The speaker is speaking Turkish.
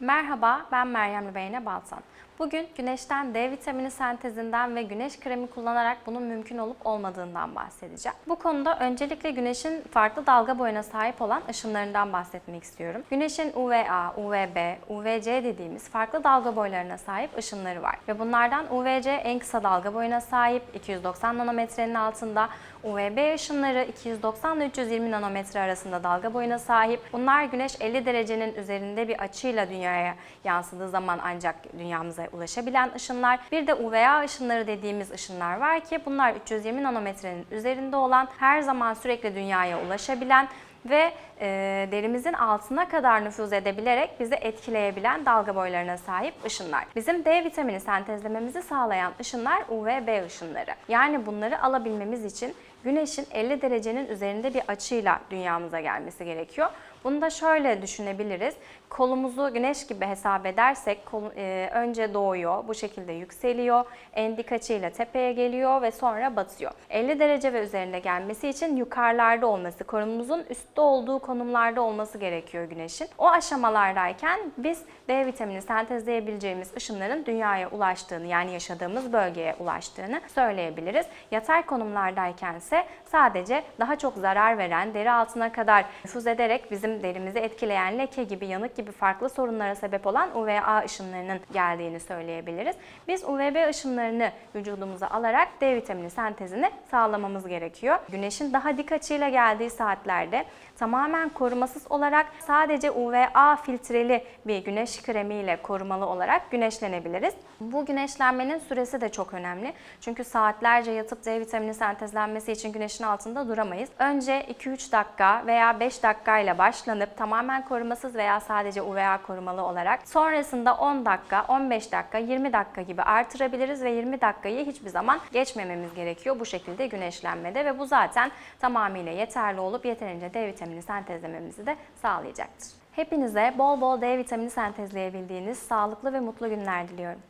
Merhaba, ben Meryem Lübeyne Baltan. Bugün güneşten D vitamini sentezinden ve güneş kremi kullanarak bunun mümkün olup olmadığından bahsedeceğim. Bu konuda öncelikle güneşin farklı dalga boyuna sahip olan ışınlarından bahsetmek istiyorum. Güneşin UVA, UVB, UVC dediğimiz farklı dalga boylarına sahip ışınları var. Ve bunlardan UVC en kısa dalga boyuna sahip 290 nanometrenin altında, UVB ışınları 290 ile 320 nanometre arasında dalga boyuna sahip. Bunlar güneş 50 derecenin üzerinde bir açıyla dünyaya yansıdığı zaman ancak dünyamıza ulaşabilen ışınlar. Bir de UVA ışınları dediğimiz ışınlar var ki bunlar 320 nanometrenin üzerinde olan, her zaman sürekli dünyaya ulaşabilen ve e, derimizin altına kadar nüfuz edebilerek bizi etkileyebilen dalga boylarına sahip ışınlar. Bizim D vitamini sentezlememizi sağlayan ışınlar UVB ışınları. Yani bunları alabilmemiz için güneşin 50 derecenin üzerinde bir açıyla dünyamıza gelmesi gerekiyor. Bunu da şöyle düşünebiliriz. Kolumuzu güneş gibi hesap edersek kol, e, önce doğuyor, bu şekilde yükseliyor, en açıyla tepeye geliyor ve sonra batıyor. 50 derece ve üzerinde gelmesi için yukarılarda olması, konumumuzun üstte olduğu konumlarda olması gerekiyor güneşin. O aşamalardayken biz D vitamini sentezleyebileceğimiz ışınların dünyaya ulaştığını yani yaşadığımız bölgeye ulaştığını söyleyebiliriz. Yatay konumlardayken ise sadece daha çok zarar veren, deri altına kadar nüfuz ederek bizim derimizi etkileyen leke gibi, yanık gibi farklı sorunlara sebep olan UVA ışınlarının geldiğini söyleyebiliriz. Biz UVB ışınlarını vücudumuza alarak D vitamini sentezini sağlamamız gerekiyor. Güneşin daha dik açıyla geldiği saatlerde tamamen korumasız olarak sadece UVA filtreli bir güneş kremiyle korumalı olarak güneşlenebiliriz. Bu güneşlenmenin süresi de çok önemli. Çünkü saatlerce yatıp D vitamini sentezlenmesi için güneşin altında duramayız. Önce 2-3 dakika veya 5 dakika ile başlanıp tamamen korumasız veya sadece UVA korumalı olarak sonrasında 10 dakika, 15 dakika, 20 dakika gibi artırabiliriz ve 20 dakikayı hiçbir zaman geçmememiz gerekiyor bu şekilde güneşlenmede ve bu zaten tamamıyla yeterli olup yeterince D vitamini sentezlememizi de sağlayacaktır. Hepinize bol bol D vitamini sentezleyebildiğiniz sağlıklı ve mutlu günler diliyorum.